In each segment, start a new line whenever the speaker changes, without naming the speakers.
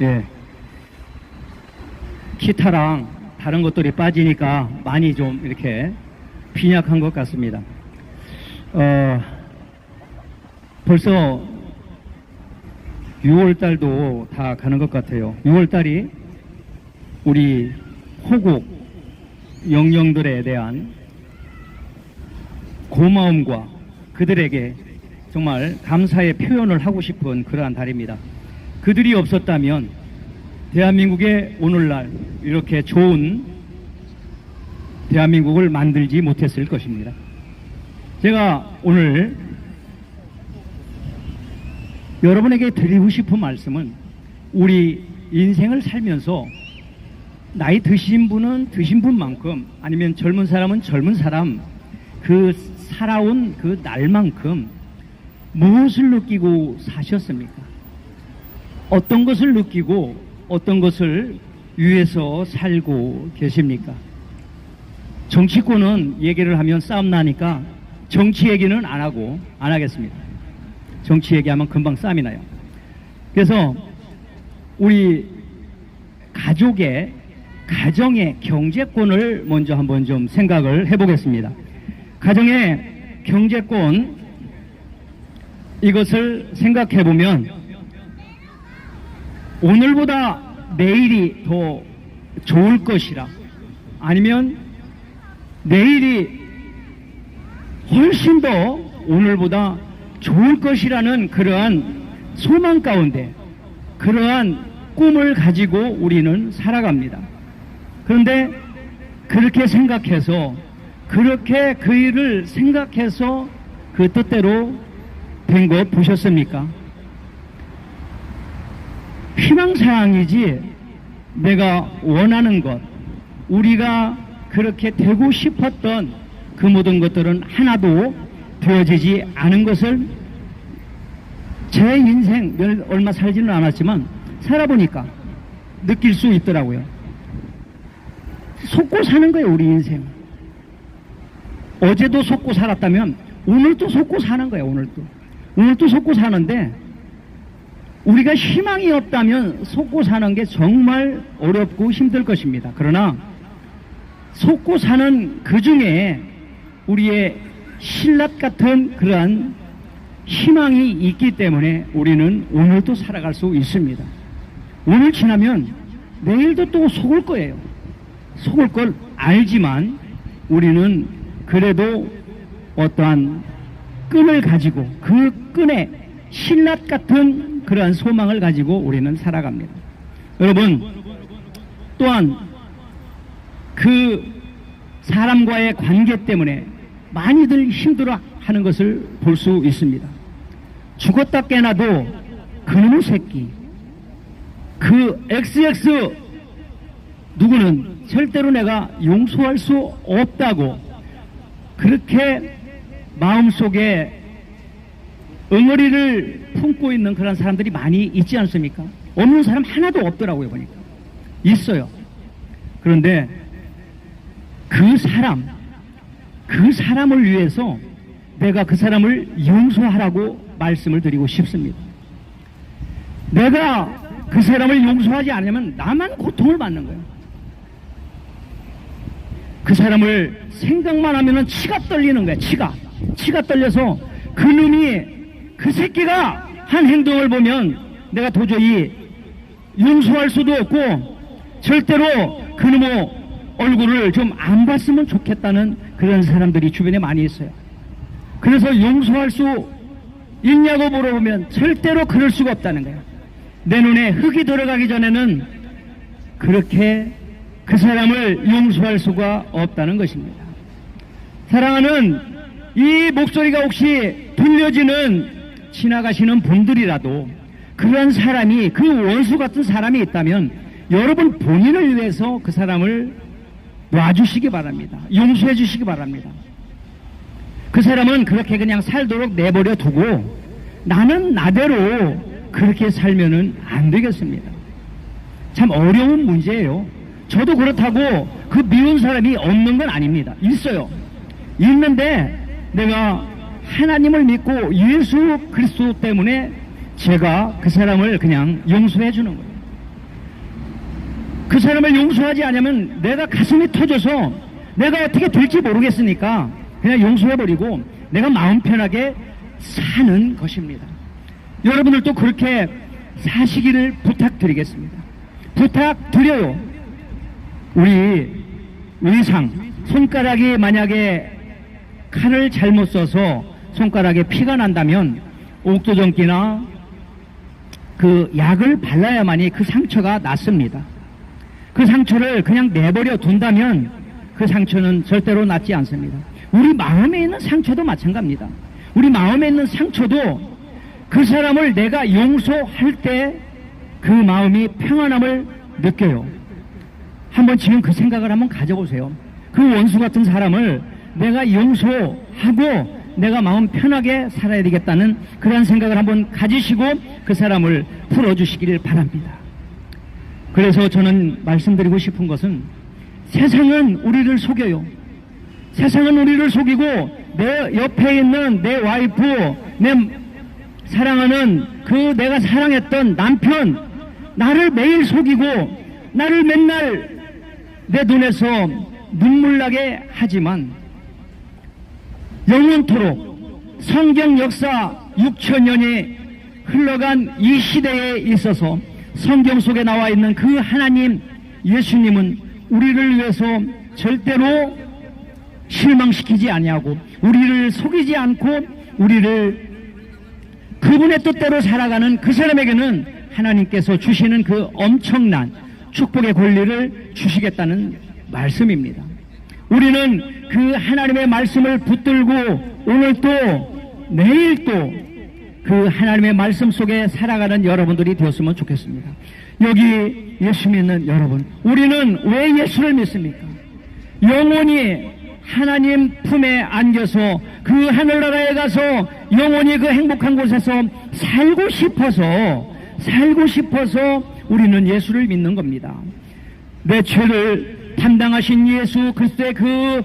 예. 기타랑 다른 것들이 빠지니까 많이 좀 이렇게 빈약한 것 같습니다. 어, 벌써 6월 달도 다 가는 것 같아요. 6월 달이 우리 호국 영령들에 대한 고마움과 그들에게 정말 감사의 표현을 하고 싶은 그러한 달입니다. 그들이 없었다면 대한민국의 오늘날 이렇게 좋은 대한민국을 만들지 못했을 것입니다. 제가 오늘 여러분에게 드리고 싶은 말씀은 우리 인생을 살면서 나이 드신 분은 드신 분만큼 아니면 젊은 사람은 젊은 사람 그 살아온 그 날만큼 무엇을 느끼고 사셨습니까? 어떤 것을 느끼고 어떤 것을 위해서 살고 계십니까? 정치권은 얘기를 하면 싸움 나니까 정치 얘기는 안 하고 안 하겠습니다. 정치 얘기하면 금방 싸움이 나요. 그래서 우리 가족의 가정의 경제권을 먼저 한번 좀 생각을 해보겠습니다. 가정의 경제권 이것을 생각해 보면 오늘보다 내일이 더 좋을 것이라 아니면 내일이 훨씬 더 오늘보다 좋을 것이라는 그러한 소망 가운데 그러한 꿈을 가지고 우리는 살아갑니다. 그런데 그렇게 생각해서 그렇게 그 일을 생각해서 그 뜻대로 된 것 보셨습니까? 희망사항이지 내가 원하는 것, 우리가 그렇게 되고 싶었던 그 모든 것들은 하나도 되어지지 않은 것을 제 인생 몇- 얼마 살지는 않았지만 살아보니까 느낄 수 있더라고요. 속고 사는 거예요, 우리 인생. 어제도 속고 살았다면 오늘도 속고 사는 거예요, 오늘도. 오늘도 속고 사는데 우리가 희망이 없다면 속고 사는 게 정말 어렵고 힘들 것입니다. 그러나 속고 사는 그 중에 우리의 신라 같은 그러한 희망이 있기 때문에 우리는 오늘도 살아갈 수 있습니다. 오늘 지나면 내일도 또 속을 거예요. 속을 걸 알지만 우리는 그래도 어떠한 끈을 가지고 그 끈에 신라 같은 그러한 소망을 가지고 우리는 살아갑니다. 여러분, 또한 그 사람과의 관계 때문에 많이들 힘들어 하는 것을 볼 수 있습니다. 죽었다 깨나도 그놈의 새끼, 그 XX 누구는 절대로 내가 용서할 수 없다고 그렇게 마음속에 응어리를 품고 있는 그런 사람들이 많이 있지 않습니까? 없는 사람 하나도 없더라고요, 보니까. 있어요. 그런데 그 사람, 그 사람을 위해서 내가 그 사람을 용서하라고 말씀을 드리고 싶습니다. 내가 그 사람을 용서하지 않으면 나만 고통을 받는 거예요. 그 사람을 생각만 하면은 치가 떨리는 거야, 치가. 치가 떨려서 그 놈이, 그 새끼가 한 행동을 보면 내가 도저히 용서할 수도 없고 절대로 그 놈의 얼굴을 좀 안 봤으면 좋겠다는 그런 사람들이 주변에 많이 있어요. 그래서 용서할 수 있냐고 물어보면 절대로 그럴 수가 없다는 거예요. 내 눈에 흙이 들어가기 전에는 그렇게 그 사람을 용서할 수가 없다는 것입니다. 사랑하는 이 목소리가 혹시 들려지는 지나가시는 분들이라도 그런 사람이 그 원수 같은 사람이 있다면 여러분 본인을 위해서 그 사람을 놔주시기 바랍니다. 용서해 주시기 바랍니다. 그 사람은 그렇게 그냥 살도록 내버려 두고 나는 나대로 그렇게 살면은 안 되겠습니다. 참 어려운 문제예요. 저도 그렇다고 그 미운 사람이 없는 건 아닙니다. 있어요. 있는데 내가 하나님을 믿고 예수 그리스도 때문에 제가 그 사람을 그냥 용서해 주는 거예요. 그 사람을 용서하지 않으면 내가 가슴이 터져서 내가 어떻게 될지 모르겠으니까 그냥 용서해버리고 내가 마음 편하게 사는 것입니다. 여러분들도 그렇게 사시기를 부탁드리겠습니다. 부탁드려요. 우리 의상, 손가락이 만약에 칼을 잘못 써서 손가락에 피가 난다면 옥도전기나 그 약을 발라야만이 그 상처가 낫습니다. 그 상처를 그냥 내버려 둔다면 그 상처는 절대로 낫지 않습니다. 우리 마음에 있는 상처도 마찬가지입니다. 우리 마음에 있는 상처도 그 사람을 내가 용서할 때 그 마음이 평안함을 느껴요. 한번 지금 그 생각을 한번 가져보세요. 그 원수 같은 사람을 내가 용서하고 내가 마음 편하게 살아야 되겠다는 그러한 생각을 한번 가지시고 그 사람을 풀어주시기를 바랍니다. 그래서 저는 말씀드리고 싶은 것은 세상은 우리를 속여요. 세상은 우리를 속이고 내 옆에 있는 내 와이프, 내 사랑하는 그 내가 사랑했던 남편, 나를 매일 속이고 나를 맨날 내 눈에서 눈물 나게 하지만 영원토록 성경 역사 6천년이 흘러간 이 시대에 있어서 성경 속에 나와 있는 그 하나님 예수님은 우리를 위해서 절대로 실망시키지 아니하고 우리를 속이지 않고 우리를 그분의 뜻대로 살아가는 그 사람에게는 하나님께서 주시는 그 엄청난 축복의 권리를 주시겠다는 말씀입니다. 우리는 그 하나님의 말씀을 붙들고 오늘 또 내일 또 그 하나님의 말씀 속에 살아가는 여러분들이 되었으면 좋겠습니다. 여기 예수 믿는 여러분, 우리는 왜 예수를 믿습니까? 영원히 하나님 품에 안겨서 그 하늘나라에 가서 영원히 그 행복한 곳에서 살고 싶어서 살고 싶어서 우리는 예수를 믿는 겁니다. 내 죄를 담당하신 예수 그리스도의 그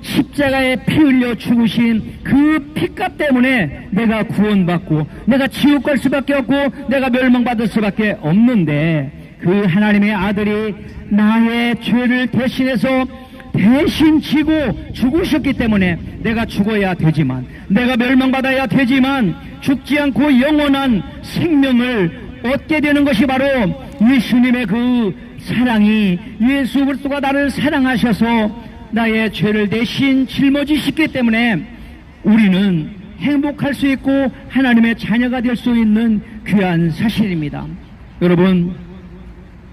십자가에 피 흘려 죽으신 그 피값 때문에 내가 구원받고 내가 지옥 갈 수밖에 없고 내가 멸망받을 수밖에 없는데 그 하나님의 아들이 나의 죄를 대신해서 대신 지고 죽으셨기 때문에 내가 죽어야 되지만 내가 멸망받아야 되지만 죽지 않고 영원한 생명을 얻게 되는 것이 바로 예수님의 그 사랑이 예수 그리스도가 나를 사랑하셔서 나의 죄를 대신 짊어지셨기 때문에 우리는 행복할 수 있고 하나님의 자녀가 될 수 있는 귀한 사실입니다. 여러분,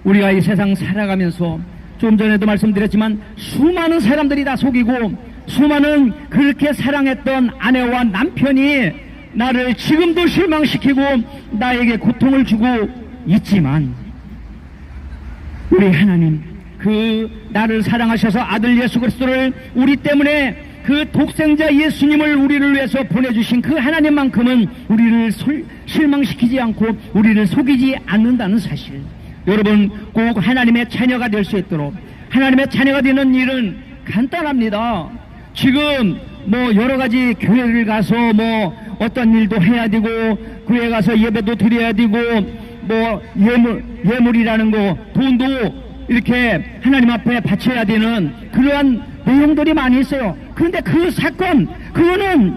우리가 이 세상 살아가면서 좀 전에도 말씀드렸지만 수많은 사람들이 다 속이고 수많은 그렇게 사랑했던 아내와 남편이 나를 지금도 실망시키고 나에게 고통을 주고 있지만 우리 하나님 그 나를 사랑하셔서 아들 예수 그리스도를 우리 때문에 그 독생자 예수님을 우리를 위해서 보내주신 그 하나님만큼은 우리를 솔- 실망시키지 않고 우리를 속이지 않는다는 사실. 여러분 꼭 하나님의 자녀가 될 수 있도록 하나님의 자녀가 되는 일은 간단합니다. 지금 뭐 여러 가지 교회를 가서 뭐 어떤 일도 해야 되고 교회 가서 예배도 드려야 되고 뭐 예물 예물이라는 거 돈도 이렇게 하나님 앞에 바쳐야 되는 그러한 내용들이 많이 있어요. 그런데 그 사건 그거는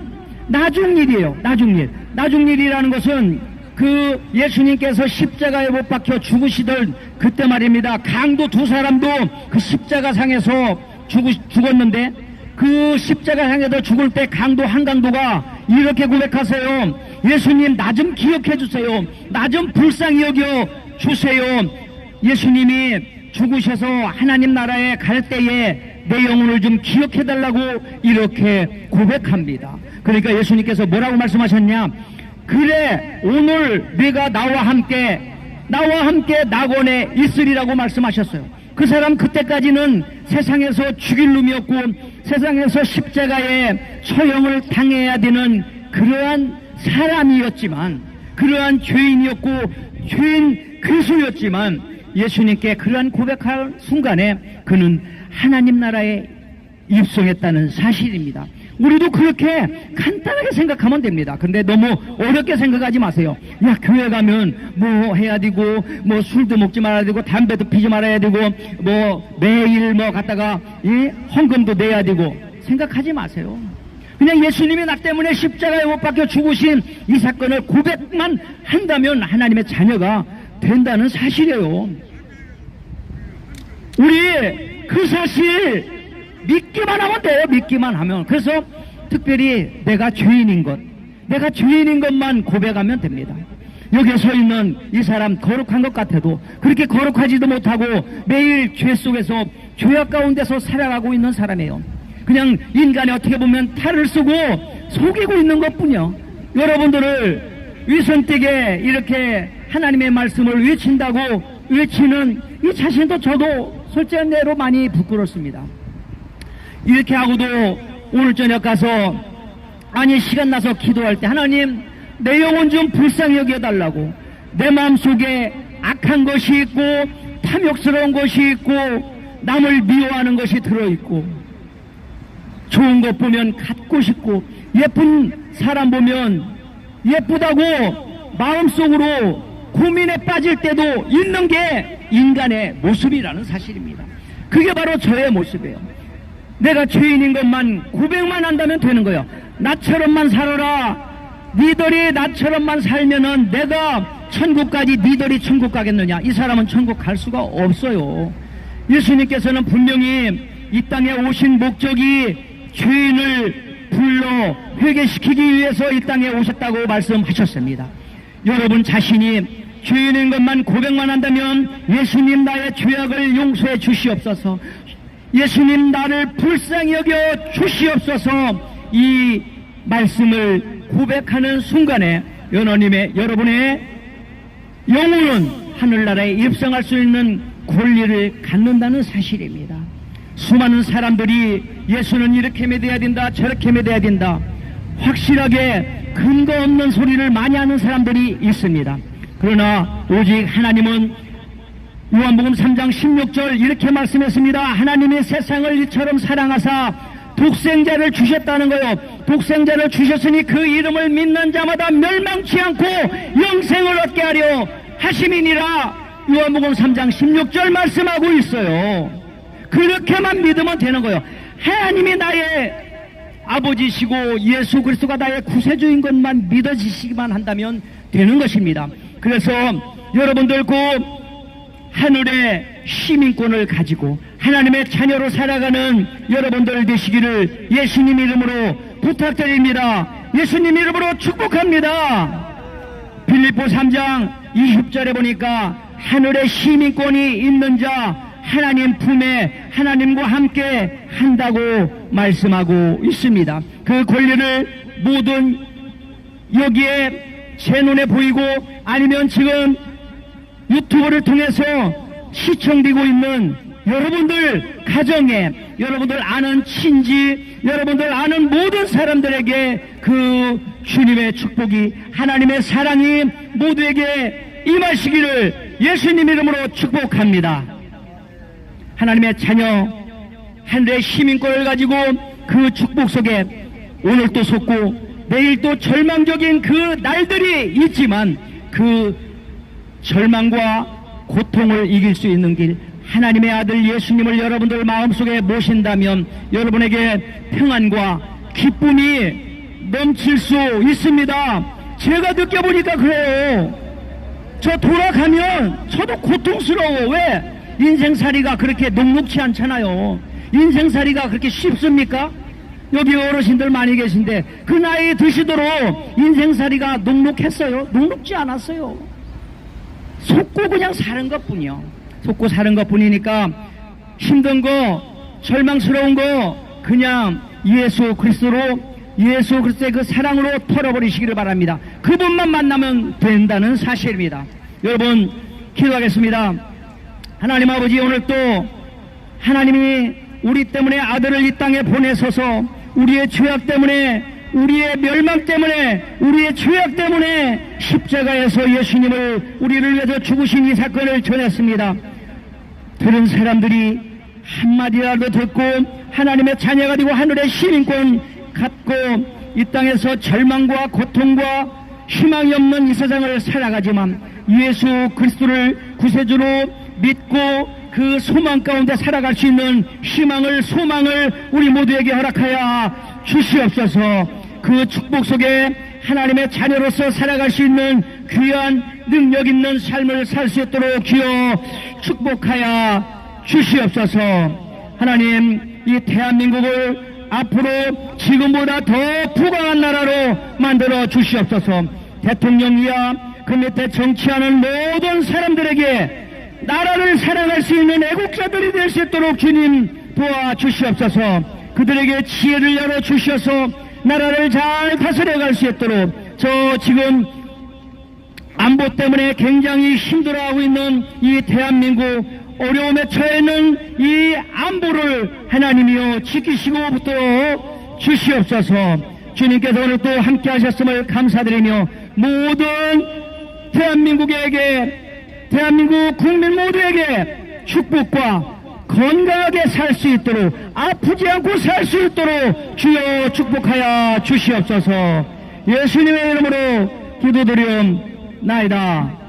나중 일이에요. 나중 일. 나중 일이라는 것은 그 예수님께서 십자가에 못 박혀 죽으시던 그때 말입니다. 강도 두 사람도 그 십자가 상에서 죽, 죽었는데 그 십자가상에서 죽을 때 강도 한 강도가 이렇게 고백하세요. 예수님 나 좀 기억해 주세요. 나 좀 불쌍히 여겨 주세요. 예수님이 죽으셔서 하나님 나라에 갈 때에 내 영혼을 좀 기억해 달라고 이렇게 고백합니다. 그러니까 예수님께서 뭐라고 말씀하셨냐? 그래 오늘 네가 나와 함께 나와 함께 낙원에 있으리라고 말씀하셨어요. 그 사람 그때까지는 세상에서 죽일 놈이었고 세상에서 십자가에 처형을 당해야 되는 그러한 사람이었지만 그러한 죄인이었고 죄인 그리스도였지만 예수님께 그러한 고백할 순간에 그는 하나님 나라에 입성했다는 사실입니다. 우리도 그렇게 간단하게 생각하면 됩니다. 근데 너무 어렵게 생각하지 마세요. 야, 교회 가면 뭐 해야 되고, 뭐 술도 먹지 말아야 되고, 담배도 피지 말아야 되고, 뭐 매일 뭐 갔다가, 이 헌금도 내야 되고, 생각하지 마세요. 그냥 예수님이 나 때문에 십자가에 못 박혀 죽으신 이 사건을 고백만 한다면 하나님의 자녀가 된다는 사실이에요. 우리 그 사실 믿기만 하면 돼요. 믿기만 하면. 그래서 특별히 내가 죄인인 것, 내가 죄인인 것만 고백하면 됩니다. 여기에 서 있는 이 사람 거룩한 것 같아도 그렇게 거룩하지도 못하고 매일 죄 속에서 죄악 가운데서 살아가고 있는 사람이에요. 그냥 인간이 어떻게 보면 탈을 쓰고 속이고 있는 것 뿐이요. 여러분들을 위선되게 이렇게 하나님의 말씀을 외친다고 외치는 이 자신도 저도 솔직한 대로 많이 부끄럽습니다. 이렇게 하고도 오늘 저녁 가서 아니 시간 나서 기도할 때 하나님 내 영혼 좀 불쌍히 여겨달라고 내 마음속에 악한 것이 있고 탐욕스러운 것이 있고 남을 미워하는 것이 들어있고 좋은 것 보면 갖고 싶고 예쁜 사람 보면 예쁘다고 마음속으로 고민에 빠질 때도 있는 게 인간의 모습이라는 사실입니다. 그게 바로 저의 모습이에요. 내가 죄인인 것만 고백만 한다면 되는 거예요. 나처럼만 살아라. 니들이 나처럼만 살면은 내가 천국까지 니들이 천국 가겠느냐? 이 사람은 천국 갈 수가 없어요. 예수님께서는 분명히 이 땅에 오신 목적이 죄인을 불러 회개시키기 위해서 이 땅에 오셨다고 말씀하셨습니다. 여러분 자신이 죄인인 것만 고백만 한다면 예수님 나의 죄악을 용서해 주시옵소서. 예수님 나를 불쌍히 여겨 주시옵소서. 이 말씀을 고백하는 순간에 연호님의 여러분의 영혼은 하늘나라에 입성할 수 있는 권리를 갖는다는 사실입니다. 수많은 사람들이 예수는 이렇게 믿어야 된다, 저렇게 믿어야 된다. 확실하게 근거 없는 소리를 많이 하는 사람들이 있습니다. 그러나 오직 하나님은 요한복음 3장 16절 이렇게 말씀했습니다. 하나님이 세상을 이처럼 사랑하사 독생자를 주셨다는 거요. 독생자를 주셨으니 그 이름을 믿는 자마다 멸망치 않고 영생을 얻게 하려 하심이니라 요한복음 3장 16절 말씀하고 있어요. 그렇게만 믿으면 되는 거예요. 하나님이 나의 아버지시고 예수 그리스도가 나의 구세주인 것만 믿어지시기만 한다면 되는 것입니다. 그래서 여러분들 꼭 하늘의 시민권을 가지고 하나님의 자녀로 살아가는 여러분들 되시기를 예수님 이름으로 부탁드립니다. 예수님 이름으로 축복합니다. 빌립보 3장 20절에 보니까 하늘의 시민권이 있는 자 하나님 품에 하나님과 함께 한다고 말씀하고 있습니다. 그 권리를 모든 여기에 제 눈에 보이고 아니면 지금 유튜브를 통해서 시청되고 있는 여러분들 가정에 여러분들 아는 친지 여러분들 아는 모든 사람들에게 그 주님의 축복이 하나님의 사랑이 모두에게 임하시기를 예수님 이름으로 축복합니다. 하나님의 자녀 하늘의 시민권을 가지고 그 축복 속에 오늘도 속고 내일도 절망적인 그 날들이 있지만 그 절망과 고통을 이길 수 있는 길 하나님의 아들 예수님을 여러분들 마음속에 모신다면 여러분에게 평안과 기쁨이 넘칠 수 있습니다. 제가 느껴보니까 그래요. 저 돌아가면 저도 고통스러워. 왜? 인생살이가 그렇게 녹록치 않잖아요. 인생살이가 그렇게 쉽습니까? 여기 어르신들 많이 계신데 그 나이 드시도록 인생살이가 녹록했어요? 녹록지 않았어요. 속고 그냥 사는 것 뿐이요. 속고 사는 것 뿐이니까 힘든 거, 절망스러운 거 그냥 예수 그리스도로 예수 그리스도의 그 사랑으로 털어버리시기를 바랍니다. 그분만 만나면 된다는 사실입니다. 여러분 기도하겠습니다. 하나님 아버지 오늘 또 하나님이 우리 때문에 아들을 이 땅에 보내셔서 우리의 죄악 때문에 우리의 멸망 때문에 우리의 죄악 때문에 십자가에서 예수님을 우리를 위해서 죽으신 이 사건을 전했습니다. 들은 사람들이 한마디라도 듣고 하나님의 자녀가 되고 하늘의 시민권 갖고 이 땅에서 절망과 고통과 희망이 없는 이 세상을 살아가지만 예수 그리스도를 구세주로 믿고 그 소망 가운데 살아갈 수 있는 희망을 소망을 우리 모두에게 허락하여 주시옵소서. 그 축복 속에 하나님의 자녀로서 살아갈 수 있는 귀한 능력 있는 삶을 살 수 있도록 기어 축복하여 주시옵소서. 하나님 이 대한민국을 앞으로 지금보다 더 부강한 나라로 만들어 주시옵소서. 대통령이야 그 밑에 정치하는 모든 사람들에게 나라를 사랑할 수 있는 애국자들이 될 수 있도록 주님 도와 주시옵소서. 그들에게 지혜를 열어 주셔서 나라를 잘 다스려 갈 수 있도록 저 지금 안보 때문에 굉장히 힘들어하고 있는 이 대한민국 어려움에 처해 있는 이 안보를 하나님이여 지키시고 붙들어 주시옵소서. 주님께서 오늘 또 함께 하셨음을 감사드리며 모든 대한민국에게 대한민국 국민 모두에게 축복과 건강하게 살 수 있도록 아프지 않고 살 수 있도록 주여 축복하여 주시옵소서 예수님의 이름으로 기도드리옵나이다.